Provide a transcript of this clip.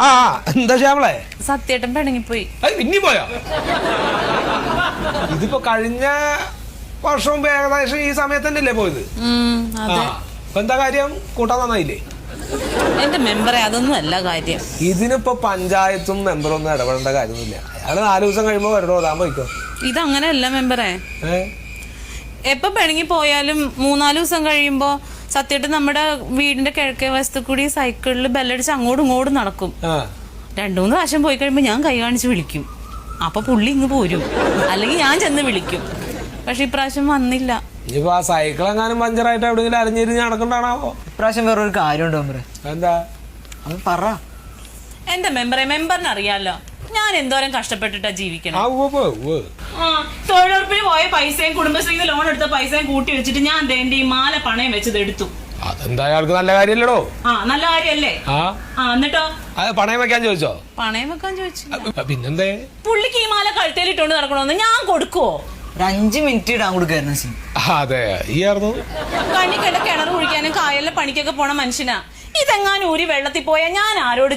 ആ എന്താ ശ്യാമളെ? സത്യേട്ടൻ പിണങ്ങിപ്പോയി. അത് പിന്നെ പോയോ? ഇതിപ്പോ കഴിഞ്ഞ വർഷവും ഏകദേശം ഈ സമയത്ത് തന്നെയല്ലേ പോയത്? ആ ഇപ്പൊ എന്താ കാര്യം? കൂട്ടാൻ നന്നായില്ലേ? എന്റെ മെമ്പറെ അതൊന്നും അല്ല കാര്യം. ഇതിനിപ്പോ പഞ്ചായത്തും മെമ്പറും ഒന്നും ഇടപെടേണ്ട കാര്യമൊന്നുമില്ല. അയാൾ നാല് ദിവസം കഴിയുമ്പോ വരണോ താൻ പോയിക്കോ. ഇതങ്ങനെയല്ല മെമ്പറെ. ഏ? എപ്പൊ പിണങ്ങി പോയാലും മൂന്നാൽ ദിവസം കഴിയുമ്പോ സത്യേട്ടൻ നമ്മുടെ വീടിന്റെ കിഴക്കേ വശത്ത് കൂടി സൈക്കിളിൽ ബെല്ലടിച്ച് അങ്ങോട്ടും ഇങ്ങോട്ടും നടക്കും. ആ. രണ്ടു മൂന്ന് പ്രാവശ്യം പോയി കഴിയുമ്പോൾ ഞാൻ കൈ കാണിച്ച് വിളിക്കും. അപ്പൊ പുള്ളി ഇങ്ങ് പോരും. അല്ലെങ്കിൽ ഞാൻ ചെന്ന് വിളിക്കും. പക്ഷെ ഇപ്രാവശ്യം വന്നില്ല. ഇനിയിപ്പോ ആ സൈക്കിൾ എങ്ങാനും പഞ്ചറായിട്ട് എവിടെയെങ്കിലും അരഞ്ഞിരിഞ്ഞ് നടക്കണ്ടാണാവോ? ഇപ്രാവശ്യം വേറൊരു കാര്യമുണ്ട് മെമ്പറെ. എന്താ? അത് പറ. എന്റെ മെമ്പറെ മെമ്പറിന് അറിയാലോ ഞാൻ എന്തോരം കഷ്ടപ്പെട്ടിട്ടാ ജീവിക്കണം. ആ ഉവ്വ് ഉവ്വ്. ആ, തൊഴിലുറപ്പിന് പോയ പൈസയും കുടുംബശ്രീന്ന് ലോൺ എടുത്ത പൈസയും കൂട്ടി വെച്ചിട്ട് ഞാൻ എന്റെ ഈ മാല പണയം വെച്ചത് എടുത്തു. അതെന്താ അയാൾക്ക് നല്ല കാര്യല്ലടോ. ആ നല്ല കാര്യല്ലേ? ആ? ആ എന്നിട്ടോ? അത് പണയം വെക്കാൻ ചോദിച്ചോ? പണയം വെക്കാൻ ചോദിച്ചു പിന്നെന്തേ? പുള്ളിക്ക് ഈ മാല കഴുത്തേലിട്ടോണ്ട് നടക്കണോന്ന് ഞാൻ കൊടുക്കുവോ? അഞ്ച് മിനിറ്റ് ഇടാൻ കൊടുക്കായിരുന്നു സീൻ. ആ, അതെ. ഈ ആയിരുന്നു? കണ്ണി കണ്ട കിണർ കുഴിക്കാനും കായലിലെ പണിക്കൊക്കെ പോണ മനുഷ്യനാ. ഇതെങ്ങാനും ഊരി വെള്ളത്തിൽ പോയാൽ ഞാൻ ആരോട്